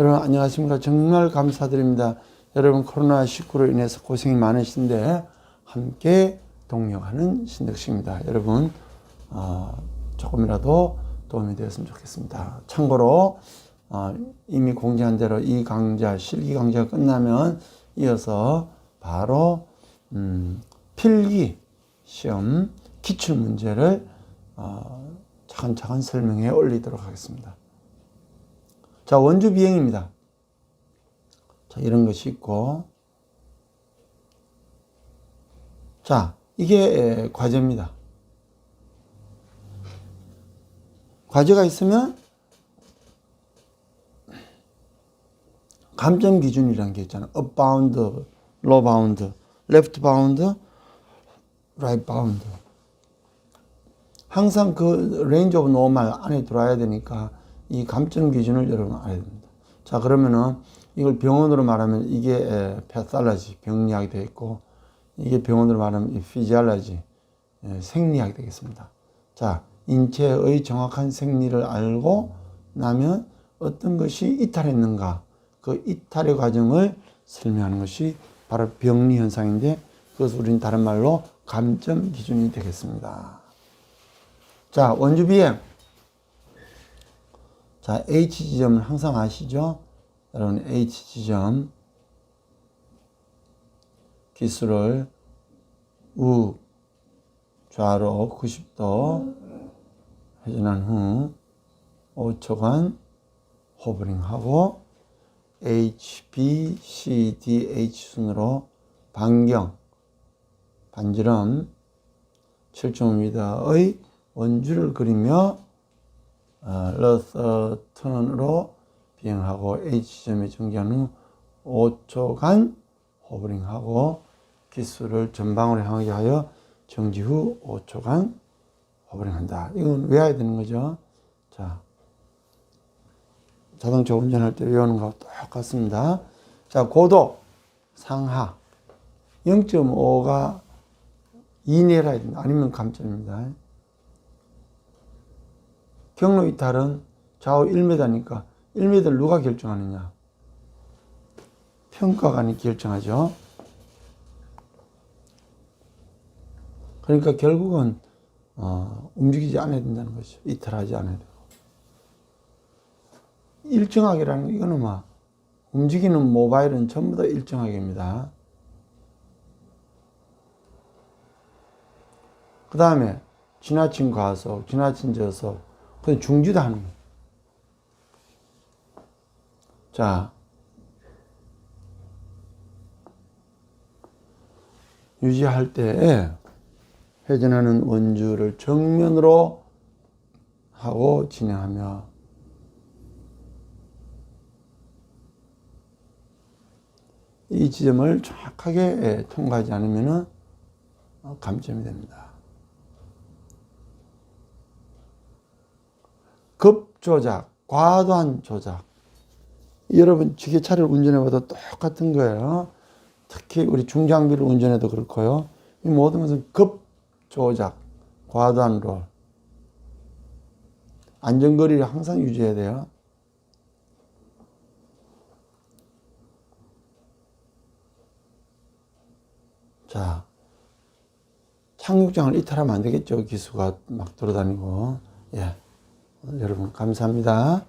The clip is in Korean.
여러분 안녕하십니까. 정말 감사드립니다. 여러분 코로나19로 인해서 고생이 많으신데 함께 동력하는 신덕식입니다. 여러분 어, 조금이라도 도움이 되었으면 좋겠습니다. 참고로 어, 이미 공지한 대로 이 강좌 실기 강좌가 끝나면 이어서 바로 음, 필기 시험 기출 문제를 어, 차근차근 설명해 올리도록 하겠습니다. 자, 원주 비행입니다. 자, 이런 것이 있고. 자, 이게 에, 과제입니다. 과제가 있으면 감점 기준이라는 게 있잖아요. up bound, low bound, left bound, right bound. 항상 그 레인지 오브 노멀 안에 들어와야 되니까 이 감점 기준을 여러분 알아야 됩니다. 자, 그러면은 이걸 병원으로 말하면 이게 패살라지 병리학이 되어 있고 이게 병원으로 말하면 이 피지알라지 생리학이 되겠습니다. 자, 인체의 정확한 생리를 알고 나면 어떤 것이 이탈했는가 그 이탈의 과정을 설명하는 것이 바로 병리 현상인데 그것을 우리는 다른 말로 감점 기준이 되겠습니다. 자, 원주 비행. 자, H 지점은 항상 아시죠? 여러분, H 지점. 기수를 우, 좌로 90도 회전한 후 5초간 호버링하고 H, B, C, D, H 순으로 반경, 반지름 7.5m의 원주를 그리며 어, 러서턴으로 비행하고 H점에 정지한 후 5초간 호버링하고 기수를 전방으로 향하게 하여 정지 후 5초간 호버링한다. 이건 외워야 되는 거죠. 자, 자동차 운전할 때 외우는 거하고 똑같습니다. 자, 고도 상하 0.5가 이내라. 아니면 감점입니다. 경로 이탈은 좌우 1m니까 1m를 누가 결정하느냐? 평가관이 결정하죠. 그러니까 결국은 어, 움직이지 않아야 된다는 것이죠. 이탈하지 않아야 되고. 일정하게라는 거, 이거는 막 움직이는 모바일은 전부 다 일정하게입니다. 그 다음에 지나친 과속, 지나친 저속, 그건 중지도 하는 거예요. 자, 유지할 때 회전하는 원주를 정면으로 하고 진행하며 이 지점을 정확하게 통과하지 않으면 감점이 됩니다. 급조작, 과도한 조작. 여러분 지게차를 운전해봐도 똑같은 거예요. 특히 우리 중장비를 운전해도 그렇고요. 이 모든 것은 급조작, 과도한 롤. 안전거리를 항상 유지해야 돼요. 자, 착륙장을 이탈하면 안 되겠죠. 기수가 막 돌아다니고. 예. 여러분, 감사합니다.